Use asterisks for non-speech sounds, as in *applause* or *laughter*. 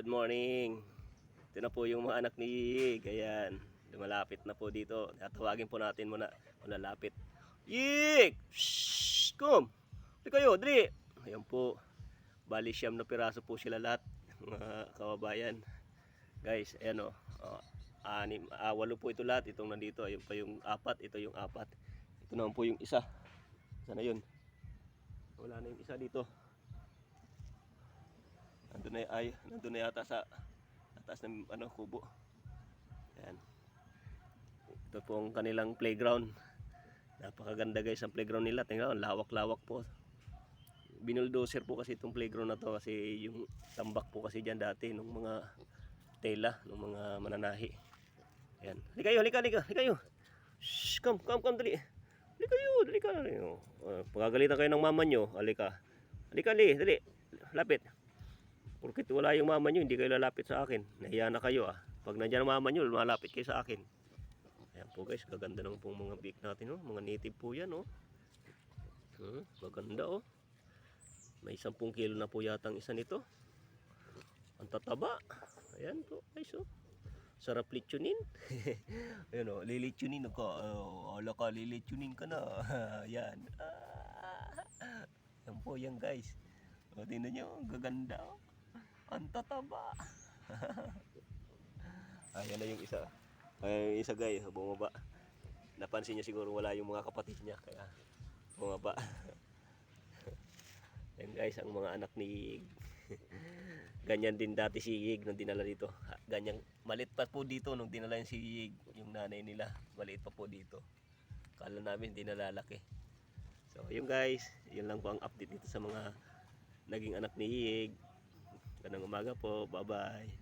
Good morning. Ito na po yung mga anak ni Yig. Ayan. Lumalapit na po dito. Tatawagin po natin muna kung lalapit. Yig! Shhh! Kom! Di kayo, dali! Ayan po. Bali siyam na piraso po sila lahat. Mga kababayan. Guys, ayan o. Oh, anim, ah, walo po ito lahat. Itong nandito. Ayun pa yung apat. Ito yung apat. Ito naman po yung isa. Sana yun. Wala na yung isa dito. Nandun na, ay, nandun na yata sa atas ng ano, kubo. Ayan. Ito po ang kanilang playground. Napakaganda guys ang playground nila. Tingnan, lawak-lawak po. Binuldoser po kasi itong playground na to kasi yung tambak po kasi dyan dati nung mga tela, nung mga mananahi. Ayan. Halika kayo, halika, halika, halika kayo. Shh, come, come, come, dali. Halika kayo, dali ka. Dali. Uh, pagagalitan kayo ng mama nyo, halika. Halika, dali, dali. Lapit. Porkit wala yung mama nyo, hindi kayo lalapit sa akin. Nahiya na kayo ah. Pag nandiyan ang mama nyo, lumalapit kayo sa akin. Ayan po guys, gaganda ng pong mga beak natin oh. Mga native po yan oh. Hmm, maganda oh. May 10 kilo na po yata ang isa nito. Ang tataba. Ayan po guys oh. Sarap litsunin. *laughs* Ayan oh, lilitsunin ako. Oh, ala ka, lilitsunin ka na. *laughs* Ayan. Ah. Po yan guys. O, tingnan nyo, gaganda oh. Ang tataba. *laughs* Ayan na yung isa. Ayan yung isa guys, bumaba. Napansin niya siguro wala yung mga kapatid niya kaya bumaba. *laughs* Yan guys, ang mga anak ni Yig. *laughs* Ganyan din dati si Yig nung dinala dito. Ganyan, malit pa po dito nung dinala yung si Yig, yung nanay nila. Maliit pa po dito. Kala namin hindi nalalaki. So, yun guys, yun lang po ang update dito sa mga naging anak ni Yig. Ganang umaga po. Bye-bye.